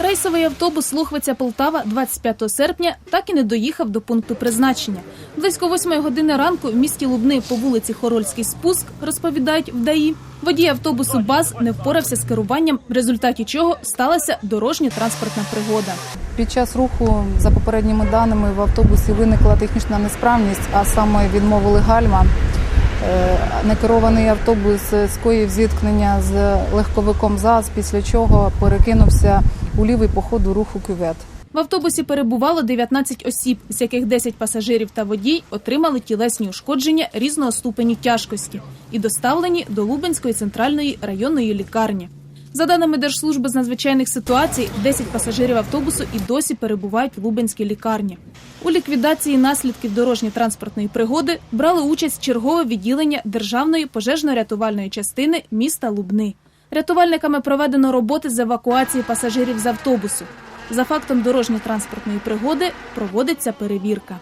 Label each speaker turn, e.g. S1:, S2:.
S1: Рейсовий автобус Лухвиця Полтава 25 серпня так і не доїхав до пункту призначення. Близько 8 години ранку в місті Лубни по вулиці Хорольський спуск розповідають в ДАІ. Водій автобусу БАЗ не впорався з керуванням, в результаті чого сталася дорожньо-транспортна пригода.
S2: Під час руху, за попередніми даними, в автобусі виникла технічна несправність, а саме відмовили гальма. Е, Некерований автобус скоїв зіткнення з легковиком ЗАЗ, після чого перекинувся у лівий по ходу руху кювет.
S1: В автобусі перебувало 19 осіб, з яких 10 пасажирів та водій отримали тілесні ушкодження різного ступені тяжкості і доставлені до Лубенської центральної районної лікарні. За даними Держслужби з надзвичайних ситуацій, 10 пасажирів автобусу і досі перебувають в Лубенській лікарні. У ліквідації наслідків дорожньо-транспортної пригоди брали участь чергове відділення Державної пожежно-рятувальної частини міста Лубни. Рятувальниками проведено роботи з евакуації пасажирів з автобусу. За фактом дорожньо-транспортної пригоди проводиться перевірка.